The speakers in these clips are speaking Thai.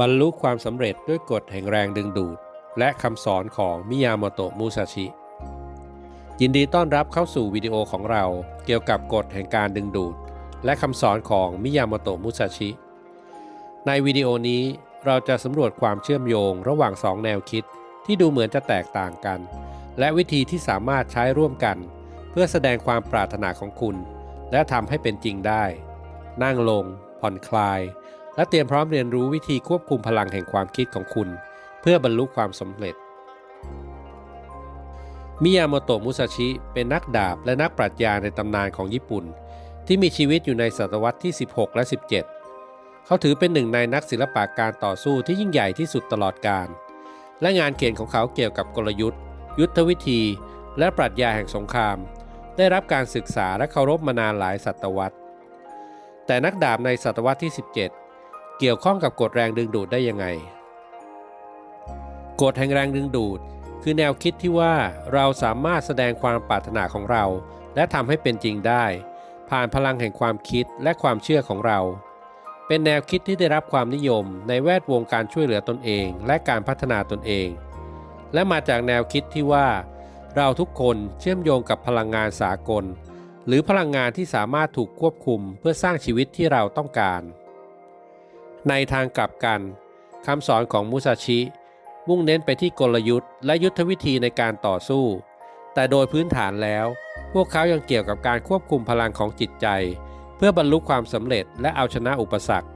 บรรลุความสำเร็จด้วยกฎแห่งแรงดึงดูด และคำสอนของมิยาโมโตะมุซาชิ ยินดีต้อนรับเข้าสู่วิดีโอของเราเกี่ยวกับกฎแห่งการดึงดูด และคำสอนของมิยาโมโตะมุซาชิ ในวิดีโอนี้เราจะสำรวจความเชื่อมโยงระหว่างสองแนวคิด ที่ดูเหมือนจะแตกต่างกัน และวิธีที่สามารถใช้ร่วมกัน เพื่อแสดงความปรารถนาของคุณ และทำให้เป็นจริงได้ นั่งลง ผ่อนคลาย และเตรียมพร้อมเรียนรู้วิธีควบคุมพลังแห่งความคิดของคุณ เพื่อบรรลุความสำเร็จ มิยาโมโตะมุซาชิ เป็นนักดาบและนักปรัชญาในตำนานของญี่ปุ่น ที่มีชีวิตอยู่ในศตวรรษที่ 16 และ 17 เขาถือเป็นหนึ่งในนักศิลปะการต่อสู้ที่ยิ่งใหญ่ที่สุดตลอดกาลและงานเขียนของเขาเกี่ยวกับกลยุทธ์ ยุทธวิธี และปรัชญาแห่งสงคราม ได้รับการศึกษาและเคารพมานานหลายศตวรรษ แต่นักดาบในศตวรรษที่ 17 เกี่ยวข้องกับกฎแรงดึงดูดได้ยังไง กฎแห่งแรงดึงดูด คือแนวคิดที่ว่าเราสามารถแสดงความปรารถนาของเรา และทำให้เป็นจริงได้ ผ่านพลังแห่งความคิดและความเชื่อของเรา เป็นแนวคิดที่ได้รับความนิยม ในแวดวงการช่วยเหลือตนเอง และการพัฒนาตนเอง และมาจากแนวคิดที่ว่า เราทุกคนเชื่อมโยงกับพลังงานสากล หรือพลังงานที่สามารถถูกควบคุมเพื่อสร้างชีวิตที่เราต้องการ ในทางกลับกันคำสอนของมุซาชิ มุ่งเน้นไปที่กลยุทธ์และยุทธวิธีในการต่อสู้ แต่โดยพื้นฐานแล้ว พวกเขายังเกี่ยวกับการควบคุมพลังของจิตใจ เพื่อบรรลุความสำเร็จและเอาชนะอุปสรรค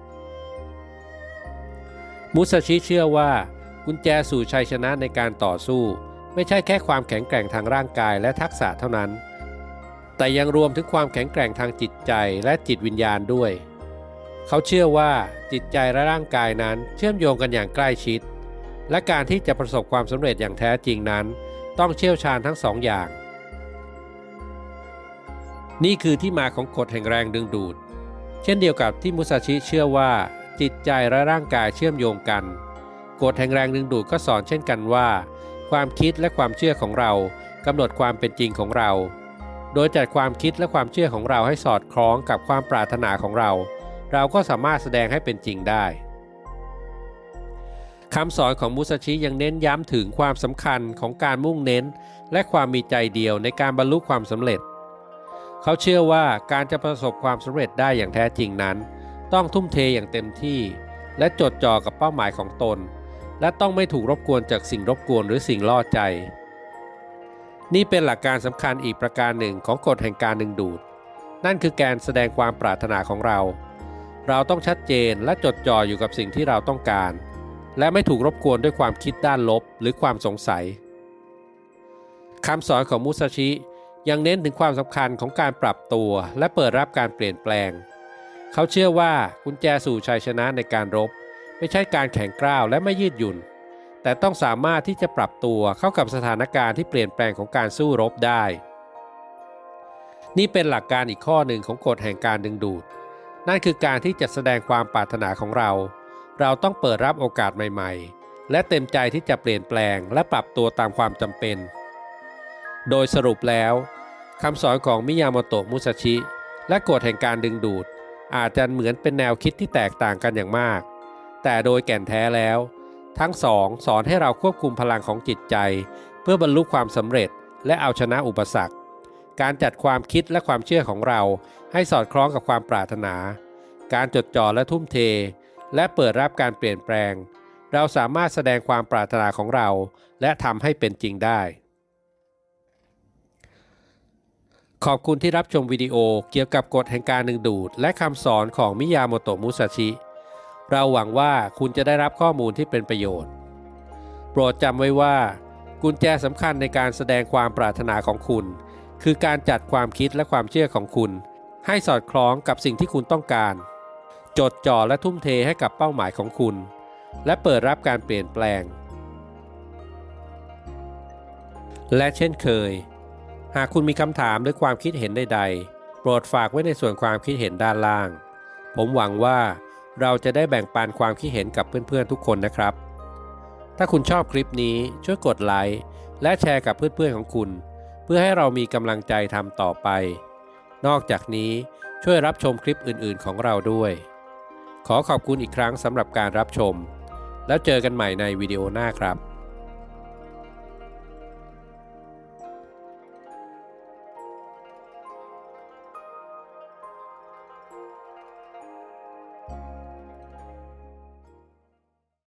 มุซาชิเชื่อว่ากุญแจสู่ชัยชนะในการต่อสู้ ไม่ใช่แค่ความแข็งแกร่งทางร่างกายและทักษะเท่านั้น แต่ยังรวมถึงความแข็งแกร่งทางจิตใจและจิตวิญญาณด้วย เขาเชื่อว่าจิตใจและร่างกายนั้นเชื่อมโยงกันอย่างใกล้ชิด และการที่จะประสบความสำเร็จอย่างแท้จริงนั้น ต้องเชี่ยวชาญทั้งสองอย่าง นี่คือที่มาของกฎแห่งแรงดึงดูด เช่นเดียวกับที่มุซาชิเชื่อว่าจิตใจและร่างกายเชื่อมโยงกัน กฎแห่งแรงดึงดูดก็สอนเช่นกันว่า ความคิดและความเชื่อของเรากำหนดความเป็นจริงของเรา โดยจัดความคิดและความเชื่อของเราให้สอดคล้องกับความปรารถนาของเรา เราก็สามารถแสดงให้เป็นจริงได้คำสอนของมุสชิยังเน้นย้ำถึงความสำคัญของการมุ่งเน้น และความมีใจเดียวในการบรรลุความสำเร็จ เขาเชื่อว่าการจะประสบความสำเร็จได้อย่างแท้จริงนั้น ต้องทุ่มเทอย่างเต็มที่ และจดจ่อกับเป้าหมายของตน และต้องไม่ถูกรบกวนจากสิ่งรบกวนหรือสิ่งล่อใจ นี่เป็นหลักการสำคัญอีกประการหนึ่งของกฎแห่งการดึงดูด นั่นคือการแสดงความปรารถนาของเรา เราต้องชัดเจนและจดจ่ออยู่กับสิ่งที่เราต้องการ และไม่ถูกรบกวนด้วยความคิดด้านลบหรือความสงสัยคำสอนของมุซาชิยังเน้นถึงความสำคัญของการปรับตัวและเปิดรับการเปลี่ยนแปลง เขาเชื่อว่ากุญแจสู่ชัยชนะในการรบ ไม่ใช่การแข่งกร้าวและไม่ยืดหยุ่น แต่ต้องสามารถที่จะปรับตัวเข้ากับสถานการณ์ที่เปลี่ยนแปลงของการสู้รบได้ นี่เป็นหลักการอีกข้อหนึ่งของกฎแห่งการดึงดูด นั่นคือการที่จะแสดงความปรารถนาของเรา เราต้องเปิดรับโอกาสใหม่ ๆ และเต็มใจที่จะเปลี่ยนแปลงและปรับตัวตามความจำเป็น โดยสรุปแล้วคำสอนของมิยาโมโตะมุซาชิ และกฎแห่งการดึงดูด อาจจะเหมือนเป็นแนวคิดที่แตกต่างกันอย่างมาก แต่โดยแก่นแท้แล้ว ทั้งสองสอนให้เราควบคุมพลังของจิตใจ เพื่อบรรลุความสำเร็จและเอาชนะอุปสรรค การจัดความคิดและความเชื่อของเรา ให้สอดคล้องกับความปรารถนา การจดจ่อและทุ่มเท และเปิดรับการเปลี่ยนแปลง เราสามารถแสดงความปรารถนาของเรา และทำให้เป็นจริงได้ ขอบคุณที่รับชมวิดีโอเกี่ยวกับกฎแห่งการดึงดูด และคำสอนของมิยาโมโตะมุซาชิ เราหวังว่าคุณจะได้รับข้อมูลที่เป็นประโยชน์ โปรดจำไว้ว่า กุญแจสำคัญในการแสดงความปรารถนาของคุณ คือการจัดความคิดและความเชื่อของคุณ ให้สอดคล้องกับสิ่งที่คุณต้องการ จดจ่อและทุ่มเทให้กับเป้าหมายของคุณ และเปิดรับการเปลี่ยนแปลง และเช่นเคย หากคุณมีคำถามหรือความคิดเห็นใดๆ โปรดฝากไว้ในส่วนความคิดเห็นด้านล่าง ผมหวังว่าเราจะได้แบ่งปันความคิดเห็นกับเพื่อนๆทุกคนนะครับ ถ้าคุณชอบคลิปนี้ช่วยกดไลค์และแชร์กับเพื่อนๆของคุณ พื่อให้เรามีกำลังใจทำต่อไป นอกจากนี้ช่วยรับชมคลิปอื่นๆของเราด้วย ขอขอบคุณอีกครั้งสำหรับการรับชม แล้วเจอกันใหม่ในวิดีโอหน้าครับ